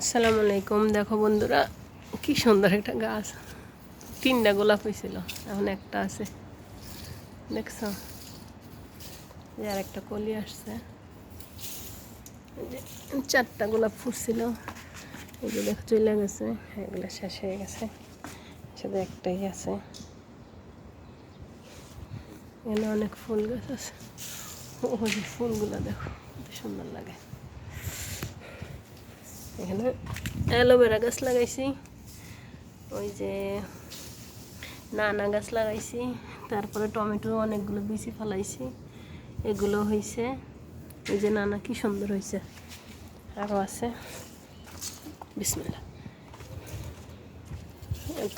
আসসালামু আলাইকুম। দেখো বন্ধুরা, কি সুন্দর একটা গাছ। তিনটা গোলাপ হয়েছিল, এখন একটা আছে। দেখছ? আর একটা কলি আসছে। চারটা গোলাপ ফুটছিল। এগুলো দেখো, চলে গেছে। এগুলো শেষ হয়ে গেছে। সাথে একটাই আছে। এখানে অনেক ফুল গাছ আছে। ও যে ফুলগুলো দেখো সুন্দর লাগে। এখানে। অ্যালোভেরা গাছ লাগাইছি। ওই যে নানা গাছ লাগাইছি। তারপরে টমেটো অনেকগুলো বিচি ফেলাইছি। এগুলো হয়েছে ওই যে নানা কি সুন্দর হয়েছে আরও আছে। বিসমিল্লা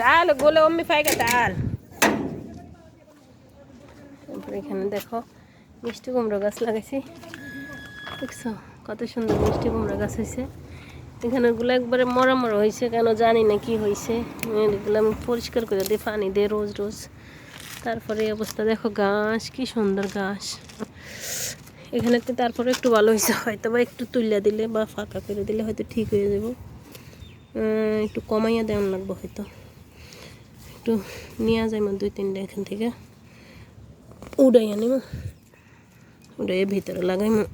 তাল, গোলে অম্মি ফাইকা তাল। তারপরে এখানে দেখো, মিষ্টি কুমড়ো গাছ লাগাইছি। দেখছ, কত সুন্দর মিষ্টি কুমড়ো গাছ হয়েছে এখানে গুলো একবারে মরা মরা হয়েছে, কেন জানি না কি হয়েছে। এগুলো আমি পরিষ্কার করে দিই, পানি দিয়ে রোজ রোজ। তারপরে এই অবস্থা, দেখো ঘাস, কি সুন্দর ঘাস। এখানে তারপরে একটু ভালো হয়েছে, হয়তো বা একটু তুলিয়া দিলে বা ফাঁকা করে দিলে হয়তো ঠিক হয়ে যাব। একটু কমাইয়া দেওয়ান লাগবো হয়তো। একটু নিয়ে যাই দুই তিনটা এখান থেকে। উড়াই আনিম উড়াই ভিতরে লাগাইমো।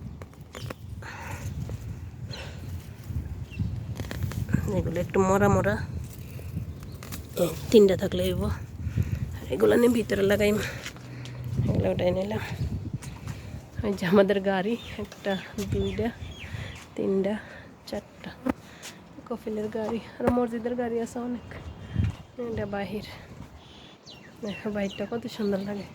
এগুলো একটু মরা মরা। তিনটা থাকলে হইব। আর এগুলো নিয়ে ভিতরে লাগাই এগুলো ওটাই নিলাম। ওই যে আমাদের গাড়ি, একটা, দুইটা, তিনটা, চারটা। কফিলের গাড়ি, আর মসজিদের গাড়ি আছে অনেক। এটা বাহির। দেখো কত সুন্দর লাগে।